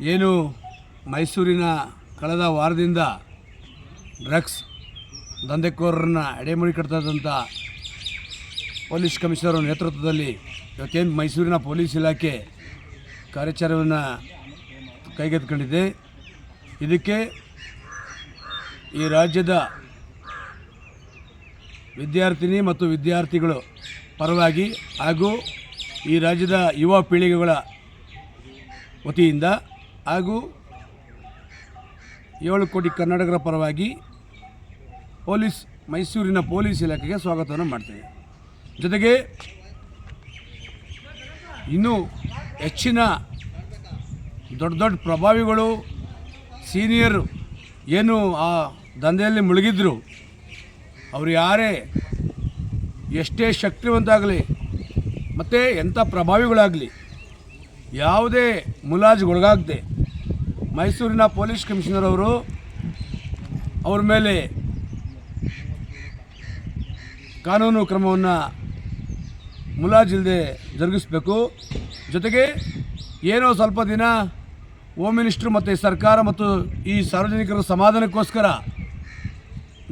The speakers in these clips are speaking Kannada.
ಏನು ಮೈಸೂರಿನ ಕಳೆದ ವಾರದಿಂದ ಡ್ರಗ್ಸ್ ದಂಧೆಕೋರರನ್ನು ಎಡೆಮುಡಿ ಕಟ್ತದಂಥ ಪೊಲೀಸ್ ಕಮಿಷನರ್ ನೇತೃತ್ವದಲ್ಲಿ ಇವತ್ತೇನು ಮೈಸೂರಿನ ಪೊಲೀಸ್ ಇಲಾಖೆ ಕಾರ್ಯಾಚರಣೆಯನ್ನು ಕೈಗೆತ್ತಿಕೊಂಡಿದೆ. ಇದಕ್ಕೆ ಈ ರಾಜ್ಯದ ವಿದ್ಯಾರ್ಥಿನಿ ಮತ್ತು ವಿದ್ಯಾರ್ಥಿಗಳು ಪರವಾಗಿ ಹಾಗೂ ಈ ರಾಜ್ಯದ ಯುವ ಪೀಳಿಗೆಗಳ ವತಿಯಿಂದ ಹಾಗೂ ಏಳು ಕೋಟಿ ಕನ್ನಡಿಗರ ಪರವಾಗಿ ಪೊಲೀಸ್, ಮೈಸೂರಿನ ಪೊಲೀಸ್ ಇಲಾಖೆಗೆ ಸ್ವಾಗತವನ್ನು ಮಾಡ್ತೇವೆ. ಜೊತೆಗೆ ಇನ್ನೂ ಹೆಚ್ಚಿನ ದೊಡ್ಡ ದೊಡ್ಡ ಪ್ರಭಾವಿಗಳು, ಸೀನಿಯರ್ ಏನು ಆ ದಂಧೆಯಲ್ಲಿ ಮುಳುಗಿದ್ರು, ಅವರು ಯಾರೇ, ಎಷ್ಟೇ ಶಕ್ತಿವಂತಾಗಲಿ, ಮತ್ತು ಎಂಥ ಪ್ರಭಾವಿಗಳಾಗಲಿ, ಯಾವುದೇ ಮುಲಾಜಿಗೊಳಗಾಗದೆ ಮೈಸೂರಿನ ಪೊಲೀಸ್ ಕಮಿಷನರ್ ಅವರು ಅವ್ರ ಮೇಲೆ ಕಾನೂನು ಕ್ರಮವನ್ನು ಮುಲಾಜಿಲ್ಲದೆ ಜರುಗಿಸಬೇಕು. ಜೊತೆಗೆ ಏನೋ ಸ್ವಲ್ಪ ದಿನ ಹೋಮ್ ಮಿನಿಸ್ಟ್ರು ಮತ್ತು ಸರ್ಕಾರ ಮತ್ತು ಈ ಸಾರ್ವಜನಿಕರ ಸಮಾಧಾನಕ್ಕೋಸ್ಕರ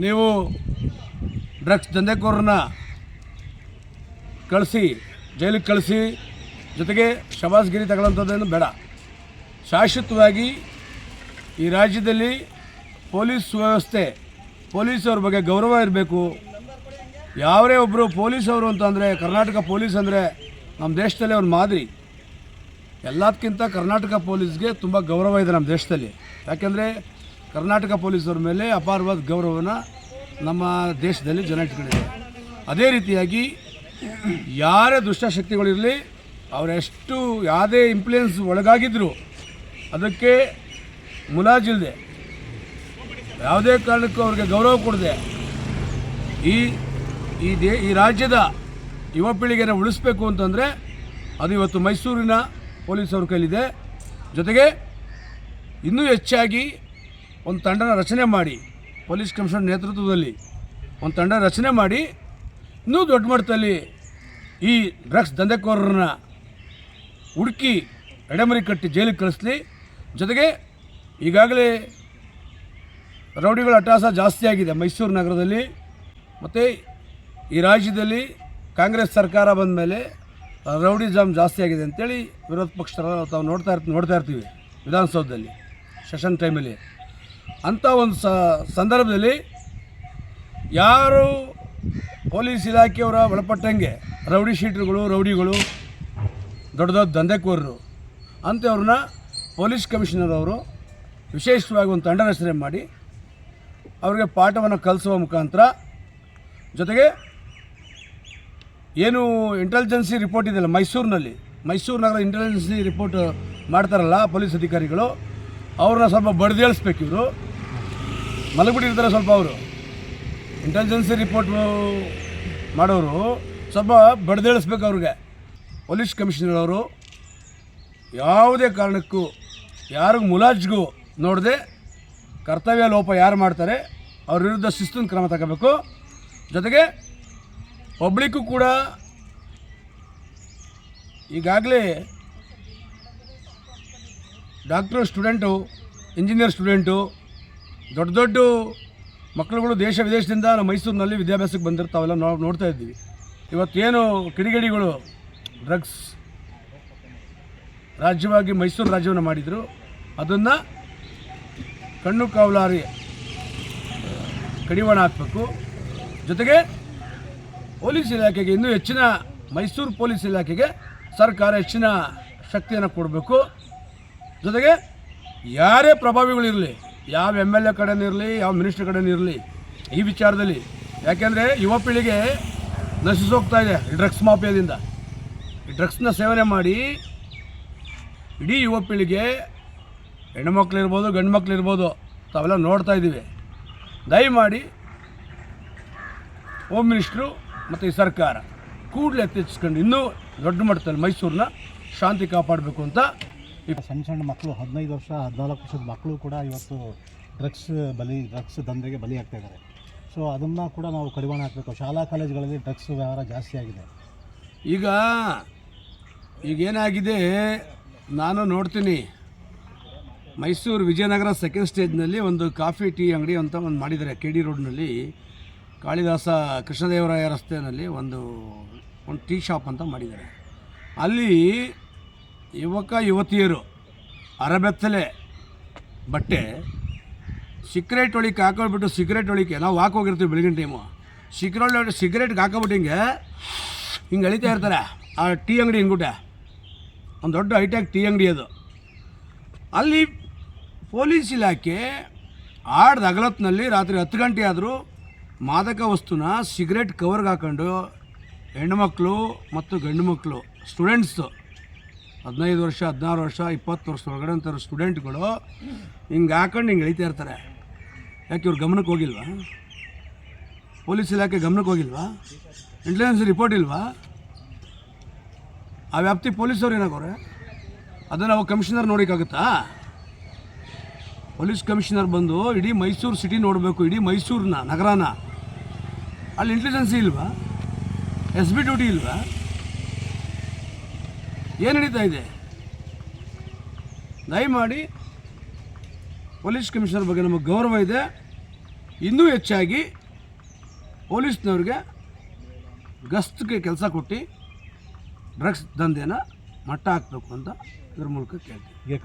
ನೀವು ಡ್ರಗ್ಸ್ ದಂಧೆಕೋರನ್ನ ಕಳಿಸಿ, ಜೈಲಿಗೆ ಕಳಿಸಿ, ಜೊತೆಗೆ ಶಬಾಸ್ಗಿರಿ ತಗೊಳ್ಳೋಂಥದ್ದೇನು ಬೇಡ. ಶಾಶ್ವತವಾಗಿ ಈ ರಾಜ್ಯದಲ್ಲಿ ಪೊಲೀಸ್ ವ್ಯವಸ್ಥೆ, ಪೊಲೀಸವ್ರ ಬಗ್ಗೆ ಗೌರವ ಇರಬೇಕು. ಯಾವರೇ ಒಬ್ಬರು ಪೊಲೀಸವರು ಅಂತಂದರೆ ಕರ್ನಾಟಕ ಪೊಲೀಸ್ ಅಂದರೆ ನಮ್ಮ ದೇಶದಲ್ಲಿ ಅವ್ರ ಮಾದರಿ. ಎಲ್ಲದಕ್ಕಿಂತ ಕರ್ನಾಟಕ ಪೊಲೀಸ್ಗೆ ತುಂಬ ಗೌರವ ಇದೆ ನಮ್ಮ ದೇಶದಲ್ಲಿ. ಯಾಕೆಂದರೆ ಕರ್ನಾಟಕ ಪೊಲೀಸವ್ರ ಮೇಲೆ ಅಪಾರವಾದ ಗೌರವನ ನಮ್ಮ ದೇಶದಲ್ಲಿ ಜನ ಇಟ್ಕೊಂಡಿದ್ದಾರೆ. ಅದೇ ರೀತಿಯಾಗಿ ಯಾರೇ ದುಷ್ಟಶಕ್ತಿಗಳಿರಲಿ, ಅವರೆಷ್ಟು ಯಾವುದೇ ಇಂಪ್ಲುಯೆನ್ಸ್ ಒಳಗಾಗಿದ್ದರು ಅದಕ್ಕೆ ಮುಲಾಜಿಲ್ಲದೆ ಯಾವುದೇ ಕಾರಣಕ್ಕೂ ಅವ್ರಿಗೆ ಗೌರವ ಕೊಡದೆ. ಈ ಈ ದೇ, ಈ ರಾಜ್ಯದ ಯುವ ಪೀಳಿಗೆನ ಉಳಿಸ್ಬೇಕು ಅಂತಂದರೆ ಅದು ಇವತ್ತು ಮೈಸೂರಿನ ಪೊಲೀಸವ್ರ ಕೈಲಿದೆ. ಜೊತೆಗೆ ಇನ್ನೂ ಹೆಚ್ಚಾಗಿ ಒಂದು ತಂಡನ ರಚನೆ ಮಾಡಿ, ಪೊಲೀಸ್ ಕಮಿಷನರ್ ನೇತೃತ್ವದಲ್ಲಿ ಒಂದು ತಂಡ ರಚನೆ ಮಾಡಿ, ಇನ್ನೂ ದೊಡ್ಡ ಮಟ್ಟದಲ್ಲಿ ಈ ಡ್ರಗ್ಸ್ ದಂಧೆಕೋರರನ್ನ ಹುಡುಕಿ ಎಡೆಮರಿ ಕಟ್ಟಿ ಜೈಲಿಗೆ ಕಳಿಸ್ಲಿ. ಜೊತೆಗೆ ಈಗಾಗಲೇ ರೌಡಿಗಳ ಅಟ್ಟಾಸ ಜಾಸ್ತಿ ಆಗಿದೆ ಮೈಸೂರು ನಗರದಲ್ಲಿ. ಮತ್ತು ಈ ರಾಜ್ಯದಲ್ಲಿ ಕಾಂಗ್ರೆಸ್ ಸರ್ಕಾರ ಬಂದ ಮೇಲೆ ರೌಡಿಸಮ್ ಜಾಸ್ತಿ ಆಗಿದೆ ಅಂತೇಳಿ ವಿರೋಧ ಪಕ್ಷರ ತಾವು ನೋಡ್ತಾ ಇರ್ತೀವಿ ನೋಡ್ತಾ ಇರ್ತೀವಿ ವಿಧಾನಸೌಧದಲ್ಲಿ, ಸೆಷನ್ ಟೈಮಲ್ಲಿ. ಅಂಥ ಒಂದು ಸಂದರ್ಭದಲ್ಲಿ ಯಾರು ಪೊಲೀಸ್ ಇಲಾಖೆಯವರ ಒಳಪಟ್ಟಂಗೆ ರೌಡಿ ಶೀಟ್ರುಗಳು, ರೌಡಿಗಳು, ದೊಡ್ಡ ದೊಡ್ಡ ದಂಧೆಕೋರರು, ಅಂಥವ್ರನ್ನ ಪೊಲೀಸ್ ಕಮಿಷನರ್ ಅವರು ವಿಶೇಷವಾಗಿ ಒಂದು ತಂಡ ರಚನೆ ಮಾಡಿ ಅವರಿಗೆ ಪಾಠವನ್ನು ಕಲಿಸುವ ಮುಖಾಂತರ ಜೊತೆಗೆ ಏನು ಇಂಟೆಲಿಜೆನ್ಸಿ ರಿಪೋರ್ಟ್ ಇದೆಯಲ್ಲ, ಮೈಸೂರಿನಲ್ಲಿ, ಮೈಸೂರು ನಗರ ಇಂಟೆಲಿಜೆನ್ಸಿ ರಿಪೋರ್ಟ್ ಮಾಡ್ತಾರಲ್ಲ ಪೊಲೀಸ್ ಅಧಿಕಾರಿಗಳು, ಅವ್ರನ್ನ ಸ್ವಲ್ಪ ಬಡ್ದೇಳಿಸ್ಬೇಕು ಇವರು. ಮಲಗಿಬಿಟ್ಟಿರ್ತಾರೆ ಸ್ವಲ್ಪ ಅವರು. ಇಂಟೆಲಿಜೆನ್ಸಿ ರಿಪೋರ್ಟ್ ಮಾಡೋರು ಸ್ವಲ್ಪ ಬಡ್ದೇಳಿಸ್ಬೇಕು ಅವ್ರಿಗೆ. ಪೊಲೀಸ್ ಕಮಿಷನರ್ ಅವರು ಯಾವುದೇ ಕಾರಣಕ್ಕೂ, ಯಾರಿಗೂ ಮುಲಾಜ್ಗೂ ನೋಡದೆ ಕರ್ತವ್ಯ ಲೋಪ ಯಾರು ಮಾಡ್ತಾರೆ, ಅವ್ರ ವಿರುದ್ಧ ಶಿಸ್ತಿನ ಕ್ರಮ ತಗೋಬೇಕು. ಜೊತೆಗೆ ಪಬ್ಲಿಕ್ಕು ಕೂಡ ಈಗಾಗಲೇ ಡಾಕ್ಟ್ರು ಸ್ಟೂಡೆಂಟು, ಇಂಜಿನಿಯರ್ ಸ್ಟೂಡೆಂಟು, ದೊಡ್ಡ ದೊಡ್ಡ ಮಕ್ಕಳುಗಳು ದೇಶ ವಿದೇಶದಿಂದ ನಮ್ಮ ಮೈಸೂರಿನಲ್ಲಿ ವಿದ್ಯಾಭ್ಯಾಸಕ್ಕೆ ಬಂದಿರ್ತಾವೆಲ್ಲ ನೋ, ನೋಡ್ತಾ ಇದ್ದೀವಿ. ಇವತ್ತೇನು ಕಿಡಿಗೇಡಿಗಳು, ಡ್ರಗ್ಸ್ ರಾಜ್ಯವಾಗಿ ಮೈಸೂರು ರಾಜ್ಯವನ್ನು ಮಾಡಿದರು, ಅದನ್ನು ಕಣ್ಣು ಕಾವಲಾರಿ ಕಡಿವಾಣ ಹಾಕಬೇಕು ಜೊತೆಗೆ ಪೊಲೀಸ್ ಇಲಾಖೆಗೆ ಇನ್ನೂ ಹೆಚ್ಚಿನ, ಮೈಸೂರು ಪೊಲೀಸ್ ಇಲಾಖೆಗೆ ಸರ್ಕಾರ ಹೆಚ್ಚಿನ ಶಕ್ತಿಯನ್ನು ಕೊಡಬೇಕು. ಜೊತೆಗೆ ಯಾರೇ ಪ್ರಭಾವಿಗಳಿರಲಿ ಯಾವ ಎಂ ಎಲ್ ಎ ಕಡೆನಿರಲಿ ಯಾವ ಮಿನಿಸ್ಟರ್ ಕಡೆನಿರಲಿ ಈ ವಿಚಾರದಲ್ಲಿ. ಯಾಕೆಂದರೆ ಯುವ ಪೀಳಿಗೆ ನಶಿಸೋಗ್ತಾ ಇದೆ ಡ್ರಗ್ಸ್ ಮಾಫಿಯಾದಿಂದ. ಡ್ರಗ್ಸ್ನ ಸೇವನೆ ಮಾಡಿ ಇಡೀ ಯುವ ಪೀಳಿಗೆ ಹೆಣ್ಮಕ್ಳಿರ್ಬೋದು ಗಂಡು ಮಕ್ಕಳಿರ್ಬೋದು ತಾವೆಲ್ಲ ನೋಡ್ತಾ ಇದ್ದೀವಿ. ದಯಮಾಡಿ ಹೋಮ್ ಮಿನಿಸ್ಟ್ರು ಮತ್ತು ಈ ಸರ್ಕಾರ ಕೂಡಲೇ ಎತ್ತೆಚ್ಕೊಂಡು ಇನ್ನೂ ದೊಡ್ಡ ಮಟ್ಟದಲ್ಲಿ ಮೈಸೂರನ್ನ ಶಾಂತಿ ಕಾಪಾಡಬೇಕು ಅಂತ ಈಗ ಸಣ್ಣ ಸಣ್ಣ ಮಕ್ಕಳು ಹದಿನೈದು ವರ್ಷ ಹದಿನಾಲ್ಕು ವರ್ಷದ ಮಕ್ಕಳು ಕೂಡ ಇವತ್ತು ಡ್ರಗ್ಸ್ ಬಲಿ ಡ್ರಗ್ಸ್ ದಂಧೆಗೆ ಬಲಿ ಆಗ್ತಾ ಇದ್ದಾರೆ. ಸೊ ಅದನ್ನು ಕೂಡ ನಾವು ಕಡಿವಾಣ ಹಾಕಬೇಕು. ಶಾಲಾ ಕಾಲೇಜುಗಳಲ್ಲಿ ಡ್ರಗ್ಸ್ ವ್ಯವಹಾರ ಜಾಸ್ತಿ ಆಗಿದೆ. ಈಗ ಈಗೇನಾಗಿದೆ ನಾನು ನೋಡ್ತೀನಿ. ಮೈಸೂರು ವಿಜಯನಗರ ಸೆಕೆಂಡ್ ಸ್ಟೇಜ್ನಲ್ಲಿ ಒಂದು ಕಾಫಿ, ಟೀ ಅಂಗಡಿ ಅಂತ ಒಂದು ಮಾಡಿದ್ದಾರೆ. ಕೆ ಡಿ ರೋಡ್ನಲ್ಲಿ ಕಾಳಿದಾಸ ಕೃಷ್ಣದೇವರಾಯ ರಸ್ತೆಯಲ್ಲಿ ಒಂದು ಒಂದು ಟೀ ಶಾಪ್ ಅಂತ ಮಾಡಿದ್ದಾರೆ. ಅಲ್ಲಿ ಯುವಕ, ಯುವತಿಯರು ಅರಬೆತ್ತಲೆ ಬಟ್ಟೆ ಸಿಗರೇಟ್ ಒಳಿಕೆ ಹಾಕೊಂಡ್ಬಿಟ್ಟು ಸಿಗರೇಟ್ ಒಳಿಕೆ ನಾವು ವಾಕ್ ಹೋಗಿರ್ತೀವಿ ಬೆಳಗಿನ ಟೈಮು ಸಿಗರೇಟ್ ಸಿಗರೇಟ್ಗೆ ಹಾಕೊಂಬಿಟ್ಟು ಹಿಂಗೆ ಹಿಂಗೆ ಅಳಿತಾ ಇರ್ತಾರೆ. ಆ ಟೀ ಅಂಗಡಿ ಹಿಂಗುಟೆ ಒಂದು ದೊಡ್ಡ ಹೈಟೆಕ್ ಟೀ ಅಂಗಡಿ ಅದು. ಅಲ್ಲಿ ಪೊಲೀಸ್ ಇಲಾಖೆ ಆಡ್ದ ಅಗಲತ್ನಲ್ಲಿ ರಾತ್ರಿ ಹತ್ತು ಗಂಟೆ ಆದರೂ ಮಾದಕ ವಸ್ತುನ ಸಿಗರೇಟ್ ಕವರ್ಗೆ ಹಾಕ್ಕೊಂಡು ಹೆಣ್ಣುಮಕ್ಕಳು ಮತ್ತು ಗಂಡು ಮಕ್ಕಳು ಸ್ಟೂಡೆಂಟ್ಸು ಹದಿನೈದು ವರ್ಷ, ಹದಿನಾರು ವರ್ಷ, ಇಪ್ಪತ್ತು ವರ್ಷ ಒಳಗಡೆ ಅಂತಾರೆ ಸ್ಟೂಡೆಂಟ್ಗಳು ಹಿಂಗೆ ಹಾಕೊಂಡು ಹಿಂಗೆ ಎಳಿತಾ ಇರ್ತಾರೆ. ಯಾಕೆ ಇವ್ರು ಗಮನಕ್ಕೆ ಹೋಗಿಲ್ವಾ? ಪೊಲೀಸ್ ಇಲಾಖೆ ಗಮನಕ್ಕೆ ಹೋಗಿಲ್ವಾ? ಇಂಟೆಲಿಜೆನ್ಸ್ ರಿಪೋರ್ಟ್ ಇಲ್ವಾ? ಆ ವ್ಯಾಪ್ತಿ ಪೊಲೀಸವ್ರು ಏನಾಗೋರೆ? ಅದನ್ನು ಅವಾಗ ಕಮಿಷನರ್ ನೋಡೋಕ್ಕಾಗುತ್ತಾ? ಪೊಲೀಸ್ ಕಮಿಷನರ್ ಬಂದು ಇಡೀ ಮೈಸೂರು ಸಿಟಿ ನೋಡಬೇಕು, ಇಡೀ ಮೈಸೂರನ್ನ ನಗರನ. ಅಲ್ಲಿ ಇಂಟೆಲಿಜೆನ್ಸಿ ಇಲ್ವಾ? ಎಸ್ ಬಿ ಡ್ಯೂಟಿ ಇಲ್ವಾ? ಏನು ನಡೀತಾ ಇದೆ? ದಯಮಾಡಿ ಪೊಲೀಸ್ ಕಮಿಷನರ್ ಬಗ್ಗೆ ನಮಗೆ ಗೌರವ ಇದೆ. ಇನ್ನೂ ಹೆಚ್ಚಾಗಿ ಪೊಲೀಸ್ನವ್ರಿಗೆ ಗಸ್ತಿಗೆ ಕೆಲಸ ಕೊಟ್ಟು ಡ್ರಗ್ಸ್ ದಂಧೆನ ಮಟ್ಟ ಹಾಕಬೇಕು ಅಂತ ಇದ್ರ ಮೂಲಕ ಕೇಳ್ತೀವಿ